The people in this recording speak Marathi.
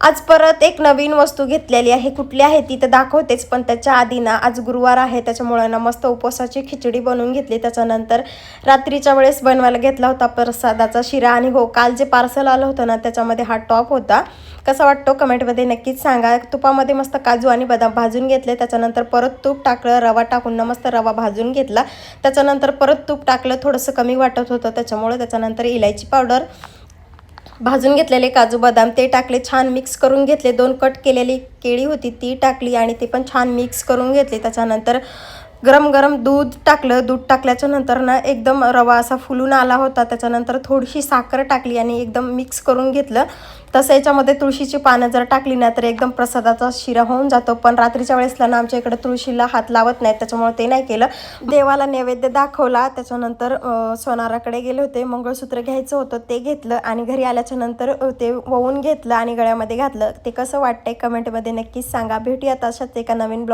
आज परत एक नवीन वस्तू घेतलेली आहे. कुठली आहे ती तर दाखवतेच पण त्याच्या आधी ना आज गुरुवार आहे त्याच्यामुळे ना मस्त उपवासाची खिचडी बनवून घेतली. त्याच्यानंतर रात्रीच्या वेळेस बनवायला घेतला होता प्रसादाचा शिरा आणि हो काल जे पार्सल आलं होतं ना त्याच्यामध्ये हा टॉप होता. कसा वाटतो कमेंटमध्ये नक्कीच सांगा. तुपामध्ये मस्त काजू आणि बदाम भाजून घेतले. त्याच्यानंतर परत तूप टाकलं रवा टाकून ना मस्त रवा भाजून घेतला. त्याच्यानंतर परत तूप टाकलं थोडंसं कमी वाटत होतं त्याच्यामुळे त्याच्यानंतर इलायची पावडर भाजून घेतलेले काजू बदाम ते टाकले छान मिक्स करून घेतले. दोन कट केलेली केळी होती ती टाकली आणि ते पण छान मिक्स करून घेतले. त्याच्यानंतर गरम गरम दूध टाकलं. दूध टाकल्याच्या नंतर ना एकदम रवा असा फुलून आला होता. त्याच्यानंतर थोडीशी साखर टाकली आणि एकदम मिक्स करून घेतलं. तसं याच्यामध्ये तुळशीची पानं जर टाकली ना तर एकदम प्रसादाचा शिरा होऊन जातो. पण रात्रीच्या वेळेसला ना आमच्या इकडे तुळशीला हात लावत नाही त्याच्यामुळे ते नाही केलं. देवाला नैवेद्य दाखवला. त्याच्यानंतर सोनाराकडे गेले होते. मंगळसूत्र घ्यायचं होतं ते घेतलं आणि घरी आल्याच्यानंतर ते ववून घेतलं आणि गळ्यामध्ये घातलं. ते कसं वाटतंय कमेंटमध्ये नक्कीच सांगा. भेटूयात अशाच एका नवीन ब्लॉग